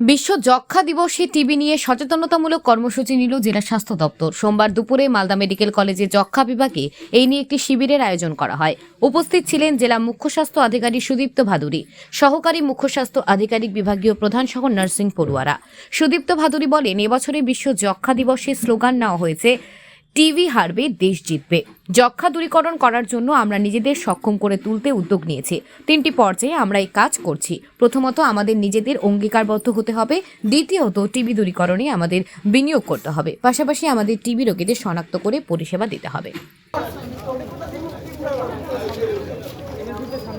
বিশ্ব যক্ষা দিবসে টিবি নিয়ে সচেতনতামূলক কর্মসূচি নিল জেলা স্বাস্থ্য দপ্তর। সোমবার দুপুরে মালদা মেডিকেল কলেজে যক্ষা বিভাগে এই নিয়ে একটি শিবিরের আয়োজন করা হয়। উপস্থিত ছিলেন জেলা মুখ্য স্বাস্থ্য আধিকারিক সুদীপ্ত ভাদুরী, সহকারী মুখ্য স্বাস্থ্য আধিকারিক বিভাগীয় প্রধান সহ নার্সিং পড়ুয়ারা। সুদীপ্ত ভাদুরী বলেন, এবছরে বিশ্ব যক্ষা দিবসে স্লোগান নেওয়া হয়েছে টিভি হারবে, দেশ জিতবে। যক্ষা দূরীকরণ করার জন্য আমরা নিজেদের সক্ষম করে তুলতে উদ্যোগ নিয়েছি। তিনটি পর্যায়ে আমরা এই কাজ করছি। প্রথমত, আমাদের নিজেদের অঙ্গীকারবদ্ধ হতে হবে। দ্বিতীয়ত টিবি দূরীকরণে আমাদের বিনিয়োগ করতে হবে। পাশাপাশি আমাদের টিবি রোগীদের শনাক্ত করে পরিষেবা দিতে হবে এই ট্যাবলো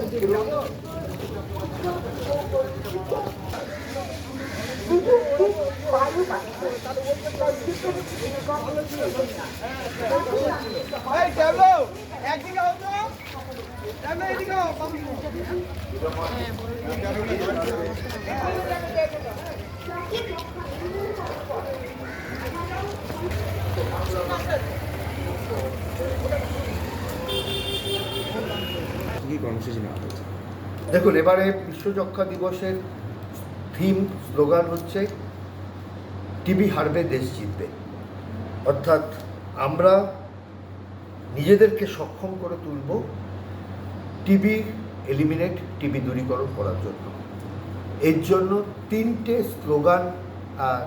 একদিকে হও তো ট্যাবলো এদিকে হও কি কর্মসূচি নেওয়া হয়েছে দেখুন এবারে বিশ্ব যক্ষা দিবসের থিম স্লোগান হচ্ছে টিবি হারবে, দেশ জিতবে। অর্থাৎ আমরা নিজেদেরকে সক্ষম করে তুলব টিবি এলিমিনেট টিবি দূরীকরণ করার জন্য। এর জন্য তিনটে স্লোগান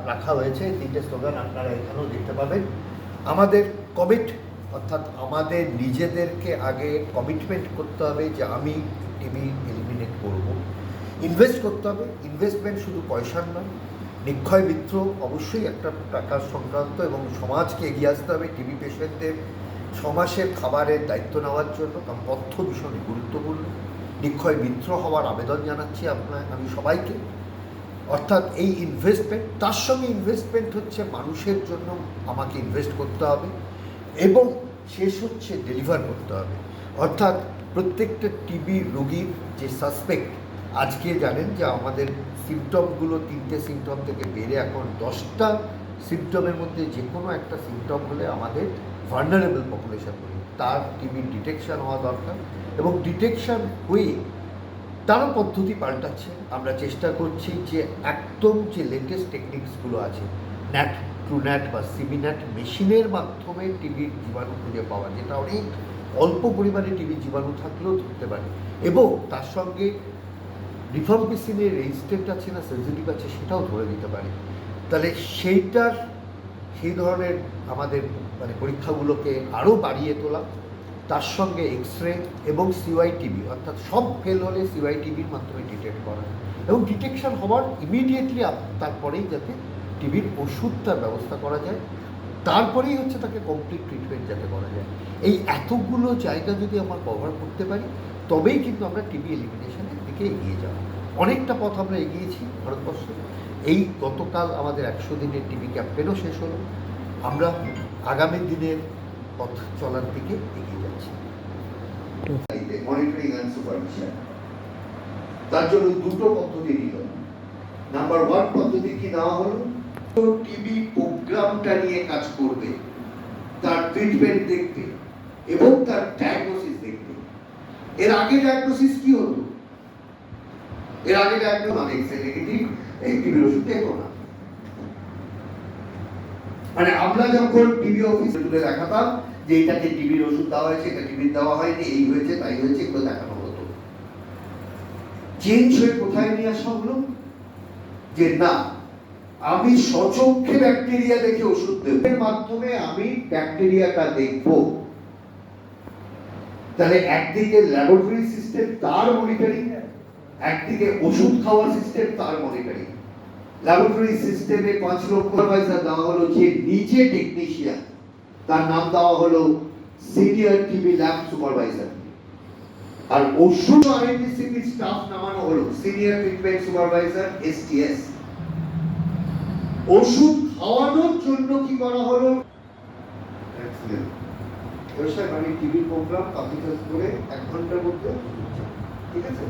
রাখা হয়েছে। তিনটে স্লোগান আপনারা এখানেও দেখতে পাবেন। আমাদের কমিট অর্থাৎ আমাদের নিজেদেরকে আগে কমিটমেন্ট করতে হবে যে আমি টিবি এলিমিনেট করব। ইনভেস্ট করতে হবে। ইনভেস্টমেন্ট শুধু পয়সার নয় নিক্ষয় মিত্র অবশ্যই একটা টাকা সংক্রান্ত এবং সমাজকে এগিয়ে আসতে হবে। টিবি পেশেন্টদের ছ মাসের খাবারের দায়িত্ব নেওয়ার জন্য কারণ পথ্য ভীষণ গুরুত্বপূর্ণ। নিক্ষয় মিত্র হওয়ার আবেদন জানাচ্ছি আপনার, আমি সবাইকে। অর্থাৎ এই ইনভেস্টমেন্ট তার সঙ্গে ইনভেস্টমেন্ট হচ্ছে মানুষের জন্য আমাকে ইনভেস্ট করতে হবে এবং শেষ হচ্ছে ডেলিভার করতে হবে। অর্থাৎ প্রত্যেকটা টিবি রোগীর যে সাসপেক্ট আজকে জানেন যে আমাদের সিমটমগুলো তিনটে সিমটম থেকে বেড়ে এখন দশটা সিমটমের মধ্যে যে কোনো একটা সিমটম হলে আমাদের ভার্নারেবল পপুলেশন বলি তার টিবির ডিটেকশান হওয়া দরকার এবং ডিটেকশান হয়ে তারা পদ্ধতি পাল্টাচ্ছে। আমরা চেষ্টা করছি যে একদম যে লেটেস্ট টেকনিক্সগুলো আছে ন্যাট ট্রু ন্যাট বা সিমিন্যাট মেশিনের মাধ্যমে টিভির জীবাণু খুঁজে পাওয়া, যেটা অনেক অল্প পরিমাণে টিভির জীবাণু থাকলেও ধরতে পারে। এবং তার সঙ্গে রিফর্মিসিনের রেজিস্ট্যান্ট আছে না সেন্সিটিভ আছে, সেটাও ধরে দিতে পারে। তাহলে সেইটার, সেই ধরনের আমাদের মানে পরীক্ষাগুলোকে আরও বাড়িয়ে তোলা, তার সঙ্গে এক্স রে এবং সিওয়াই টিভি অর্থাৎ সব ফেল হলে সিওয়াই টিভির মাধ্যমে ডিটেক্ট করা। এবং ডিটেকশন হওয়ার ইমিডিয়েটলি তারপরেই যাতে টিভির ওষুধটার ব্যবস্থা করা যায়, তারপরেই হচ্ছে তাকে কমপ্লিট ট্রিটমেন্ট যাতে করা যায়। এই এতগুলো জায়গা যদি আমরা কভার করতে পারি, তবেই কিন্তু আমরা টিবি এলিমিনেশনের দিকে এগিয়ে যাব অনেকটা পথ আমরা এগিয়েছি ভারতবর্ষে। এই গতকাল আমাদের একশো দিনের টিভি ক্যাম্পেনও শেষ হলো। আমরা আগামী দিনের পথ চলার দিকে এগিয়ে যাচ্ছি। তার জন্য দুটো পদ্ধতি নিল। নাম্বার ওয়ান পদ্ধতি কি দেওয়া হলো? টিবি প্রোগ্রামটা নিয়ে কাজ করবে, তার ট্রিটমেন্ট দেখবে এবং তার ডায়াগনোসিস দেখবে। এর আগে ডায়াগনোসিস কি হতো এর আগে ডায়াগনোস মানে এক্স নেগেটিভ এই টিবির ওষুধ দেখো না মানে আমরা যখন টিবি অফিসে তুলে দেখাতাম যে এটাকে টিবির ওষুধ দেওয়া হয়েছে, এটা টিবির দেওয়া হয়নি, এই হয়েছে, তাই হয়েছে, এগুলো দেখানো হতো। চেঞ্জ হয়ে কোথায় নিয়ে আসা হলো? যে না, আমি সচক্ষে ব্যাকটেরিয়া দেখে ওষুধ দেব। এর মাধ্যমে আমি ব্যাকটেরিয়াটা দেখব। তাহলে একদিকে ল্যাবরেটরি সিস্টেম তার মনিটরিং একদিকে ওষুধ খাওয়ার সিস্টেম তার মনিটরিং ল্যাবরেটরি সিস্টেমে পাঁচ লক্ষ সুপারভাইজার দেওয়া হলো যে নিজে টেকনিশিয়ান তার নাম দেওয়া হলো সিনিয়র টিভি ল্যাব সুপারভাইজার আর ওষুধ আরএনডিসিপি স্টাফ নামানো হলো সিনিয়র ট্রিটমেন্ট সুপারভাইজার এসটিএস ওষুধ খাওয়ানোর জন্য কি করা হলো? মানে টিভি প্রোগ্রাম কম্পিউটার করে এক ঘণ্টার মধ্যে ঠিক আছে?